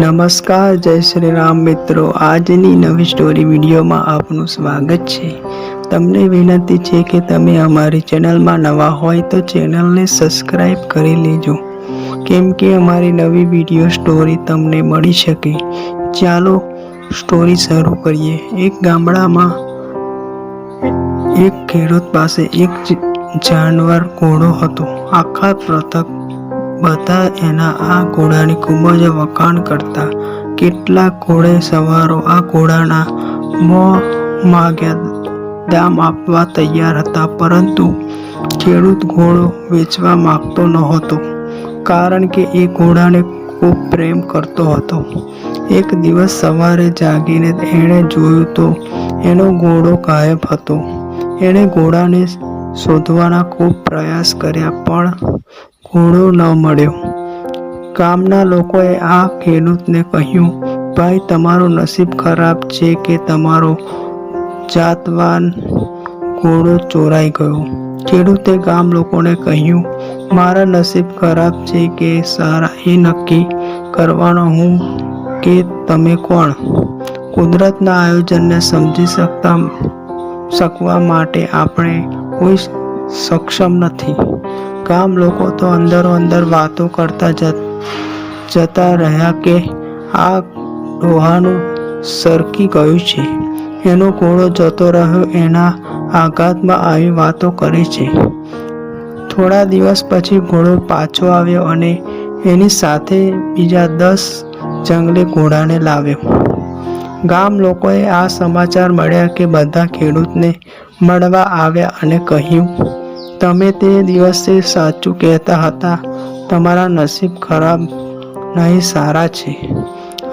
નમસ્કાર, જય શ્રી રામ મિત્રો. આજની નવી સ્ટોરી વિડીયોમાં આપનું સ્વાગત છે. તમને વિનંતી છે કે તમે અમારી ચેનલમાં નવા હોય તો ચેનલને સબસ્ક્રાઈબ કરી લેજો. કેમ કે અમારી નવી વીડિયો સ્ટોરી તમને મળી શકે. ચાલો સ્ટોરી શરૂ કરીએ. એક ગામડામાં એક ખેડૂત પાસે એક જાનવર ઘોડો હતો. આખા પૃથક બધા એના આ ઘોડાની ખૂબ જ વખાણ કરતા. કેટલાક ઘોડે સવારો આ ઘોડાના મો માગ્યા દામ આપવા તૈયાર હતા, પરંતુ ખેડૂત ઘોડો વેચવા માંગતો નહોતો, કારણ કે એ ઘોડાને ખૂબ પ્રેમ કરતો હતો. એક દિવસ સવારે જાગીને એણે જોયું તો એનો ઘોડો ગાયબ હતો. એણે ઘોડાને શોધવાના ખૂબ પ્રયાસ કર્યા, પણ ઘોડો ન મળ્યો. ગામના લોકોએ આ ખેડૂતને કહ્યું, ભાઈ, તમારું નસીબ ખરાબ છે કે તમારો જાતવાન ઘોડો ચોરાઈ ગયો? ખેડૂતે ગામ લોકોને કહ્યું, મારા નસીબ ખરાબ છે કે સારા એ નક્કી કરવાનો હું કે તમે કોણ? કુદરતના આયોજનને સમજી શકતા, શકવા માટે આપણે કોઈ સક્ષમ નથી. ગામ લોકો તો અંદરો અંદર વાતો કરતા જત- રહ્યા કે આ ડોહાનું સરકી ગયું છે. એનો ઘોડો જતો રહ્યો, એના આઘાતમાં આવી વાતો કરે છે. થોડા દિવસ પછી ઘોડો પાછો આવ્યો અને એની સાથે બીજા દસ જંગલી ઘોડાને લાવ્યો. ગામ લોકોએ આ સમાચાર મળ્યા કે બધા ખેડૂતને મળવા આવ્યા અને કહ્યું તમે તે દિવસે સાચું કહેતા હતા. તમારા નસીબ ખરાબ નહીં, સારા છે.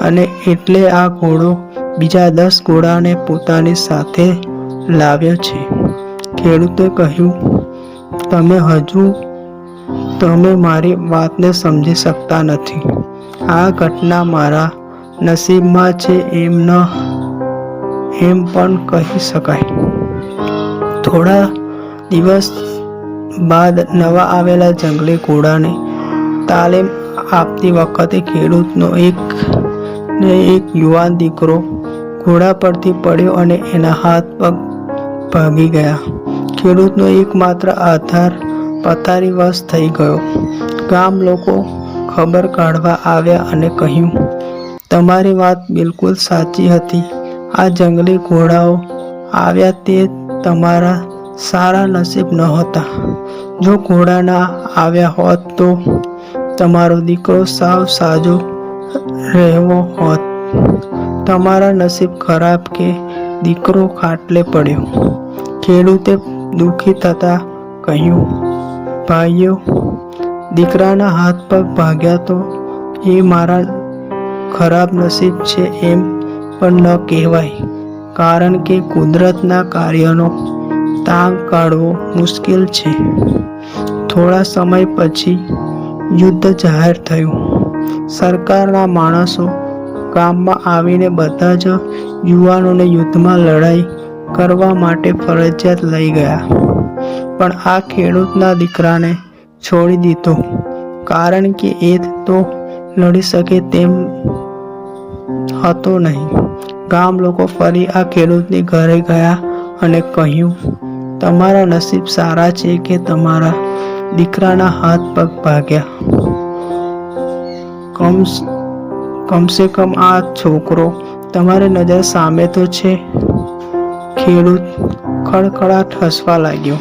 અને એટલે આ ઘોડો બીજા દસ ઘોડાને પોતાની સાથે લાવ્યો છે. ખેડૂતે કહ્યું, તમે હજુ તમે મારી વાતને સમજી શકતા નથી. આ ઘટના મારા નસીબમાં છે એમ ન, એમ પણ કહી શકાય. થોડા દિવસ બાદ નવા આવેલા જંગલી ઘોડાને તાલીમ આપતી વખતે ખેડૂતનો એક ને એક યુવાન દીકરો ઘોડા પરથી પડ્યો અને એના હાથ પગ ભાગી ગયા. ખેડૂતનો એકમાત્ર આધાર પથારીવશ થઈ ગયો. ગામ લોકો ખબર કાઢવા આવ્યા અને કહ્યું, તમારી વાત બિલકુલ સાચી હતી. આ જંગલી ઘોડાઓ આવ્યા તે તમારા સારા નસીબ નહોતા જો ઘોડાના આવ્યા હોત તો તમારો દીકરો સાવ સાજો રહેવો હોત. તમારા નસીબ ખરાબ કે દીકરો ખાટલે પડ્યો. ખેડૂતે દુઃખી થતા કહ્યું, ભાઈઓ, દીકરાના હાથ પગ ભાગ્યા તો એ મારા ખરાબ નસીબ છે એમ પણ ન કહેવાય. કારણ કે કુદરતના કાર્યનો તાંગ કાઢવો મુશ્કેલ છે. થોડા સમય પછી યુદ્ધ જાહેર થયું. સરકારના માણસો ગામમાં આવીને બધા જ યુવાનોને યુદ્ધમાં લડાઈ કરવા માટે ફરજિયાત લઈ ગયા. પણ આ ખેડૂતના દીકરાને છોડી દીધો. કારણ કે એ તો લડી શકે તેમ હતો નહીં. ગામ લોકો ફરી આ ખેડૂતની ઘરે ગયા અને કહ્યું તમારા નસીબ સારા છે કે તમારા દીકરાના હાથ પગ ભાગ્યા? કમ કમસે કમ આ છોકરો તમારી નજર સામે તો છે. ખેડૂત ખડખડાટ હસવા લાગ્યો.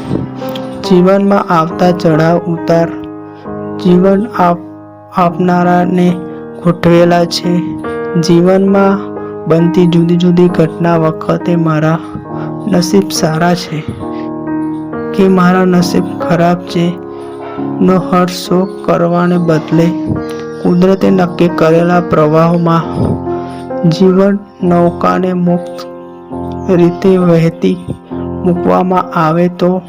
જીવનમાં આવતા ચઢાવ ઉતાર, જીવન આપ, આપનારાને ગોઠવેલા છે. જીવનમાં બનતી જુદી જુદી ઘટના વખતે મારા નસીબ સારા છે. કે મારા નસીબ ખરાબ છે, નો હર્ષ કરવાને બદલે કુદરતે નક્કી કરેલા પ્રવાહોમાં જીવન નૌકાને મુક્ત રીતે વહેતી મૂકવામાં આવે તો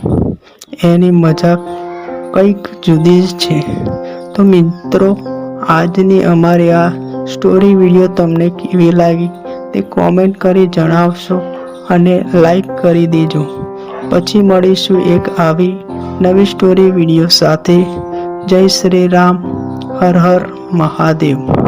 એની મજા કંઈક જુદી જ છે. તો મિત્રો, આજની અમારી આ સ્ટોરી વીડિયો તમને કેવી લાગી તે કોમેન્ટ કરી જણાવશો અને લાઈક કરી દેજો. પછી મળીશું એક આવી નવી સ્ટોરી વીડિયો સાથે. જય શ્રી રામ હર હર મહાદેવ.